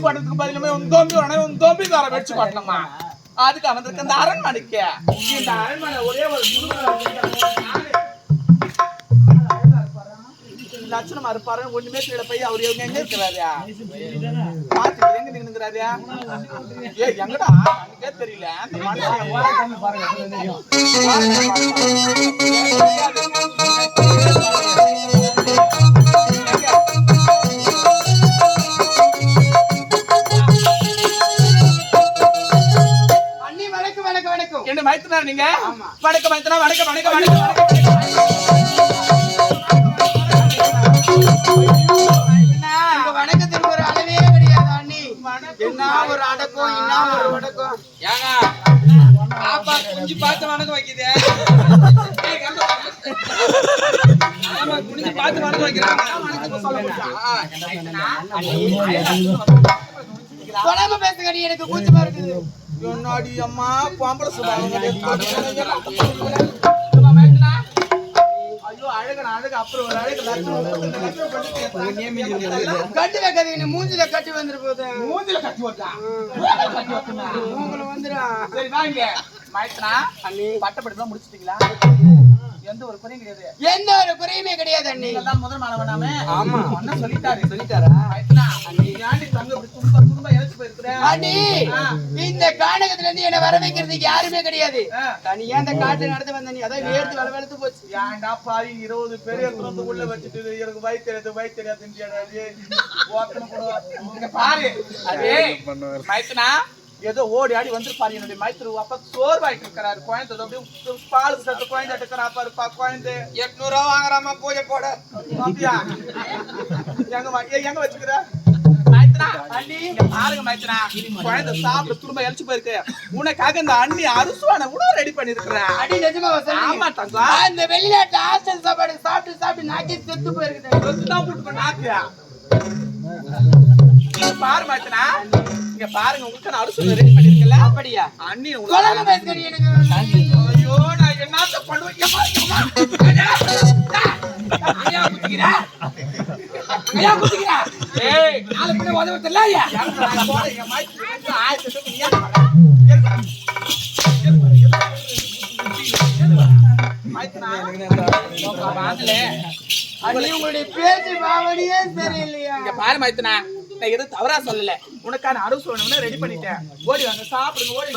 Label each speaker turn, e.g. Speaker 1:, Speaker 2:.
Speaker 1: கொடுக்கறதுக்கு பதிலுமே உன் தோம்பி உடனே உன் தோம்பிக்கார வெடிச்சு கொட்டணுமா அதுக்கு வந்திருக்க இந்த அரண்மனைக்கு. இந்த அரண்மனை ஒரே ஒரு லட்சணமா இருப்பாரு ஒண்ணுமே தெரியல போய் அவர் எங்க எங்க இருக்கிறாரு பாத்து எங்க நின்னுங்கிறாரு ஏ எங்கடா? எனக்கே தெரியல. அந்த மனுஷன்
Speaker 2: அண்ணி வணக்கம் வணக்கம்
Speaker 1: என்ன மைத்துனா நீங்க வணக்க மைத்துனா வணக்க வணக்க வணக்க
Speaker 2: வணக்கத்துக்கு ஒரு அளவே கிடையாது அண்ணி. என்ன ஒரு அடக்கம் என்ன ஒரு வடக்கம்
Speaker 3: ஏங்க பாப்பா குஞ்சு பார்த்து வணக்கம் வைக்குது. பார்த்து வணக்கம் வைக்கிறாங்க.
Speaker 2: சொல்லாம பேசுங்கடி எனக்கு கூச்சமா இருக்குது.
Speaker 1: என்னாடி அம்மா பாம்பளை
Speaker 2: கட்டு வைக்காதீங்க நீ மூஞ்சில கட்டி வந்துரு போகுது
Speaker 1: மூஞ்சில கட்டி வந்தா
Speaker 2: உங்களை வந்துடா.
Speaker 1: சரி வாங்க மைத்னா பட்ட படிப்புலாம் முடிச்சிட்டீங்களா? எந்த ஒரு குறையும் கிடையாது.
Speaker 2: எந்த ஒரு குறையுமே கிடையாது அண்ணி.
Speaker 1: முதல் மாணவனாமே
Speaker 2: ஆமா.
Speaker 1: ஒன்னும் சொல்லிட்டாரு. சொல்லிட்டாரா? மைத்னா நீ ஏன்டி தங்க இப்படி
Speaker 2: அண்ணி இந்த கானகத்துல இருந்து என்ன வர வைக்கிறதுக்கு யாருமே கிடையாது. தனியா அந்த காட்டு நடந்து வந்த நீ அதான் வேர்த்து வள வளர்த்து போச்சு.
Speaker 1: ஏன்டா பாவி இருபது பேர் உள்ள வச்சுட்டு எனக்கு வயிறு தெரியாது வயிறு தெரியாது பாரு. அதே மைத்துனா ஏதோ ஓடி ஆடி வந்து பாரு என்னுடைய மைத்திரு. அப்ப சோர்வாயிட்டு இருக்கிறாரு. குழந்தை அப்படியே பால் சத்து குழந்தை எடுக்கிறா பாருப்பா குழந்தை
Speaker 3: எட்நூறு ரூபா வாங்குறாமா பூஜை போட.
Speaker 1: அப்படியா? எங்க எங்க வச்சுக்கிற? அண்ணி, பாருங்க மைத்ரா, குழந்தை சாப்பிட திரும்ப இழைச்சு போயிருக்கு. உனக்காக இந்த அண்ணி அறுசுவான உணவு ரெடி பண்ணிருக்கிறேன்.
Speaker 2: அடி நிஜமா
Speaker 1: ஆமா
Speaker 2: அந்த வெளிநாட்டு ஹாஸ்டல் சாப்பாடு சாப்பிட்டு சாப்பிட்டு நாக்கி செத்து போயிருக்குது.
Speaker 1: நாக்கியா பாரு மாத்தனா. இங்க பாருங்க உங்களுக்கு நான் ரெடி பண்ணிருக்கல
Speaker 2: அப்படியா?
Speaker 1: அண்ணி உங்களுக்கு ஐயோ நான் என்னத்த பண்ணுவேன்.
Speaker 3: ஐயா குத்திக்கிற ஐயா குத்திக்கிற
Speaker 1: ஏய்
Speaker 3: நாலு பிள்ளை உதவி தெரியலையா?
Speaker 2: உங்களுடைய பேச்சு பாவனையே சரியில்லையா
Speaker 1: இங்க பாரு மைத்துனா நான் எதுவும் தவறா சொல்லல. உனக்கான அறுசுவை ரெடி பண்ணிட்டேன். ஓடி வாங்க சாப்பிடுங்க ஓடி.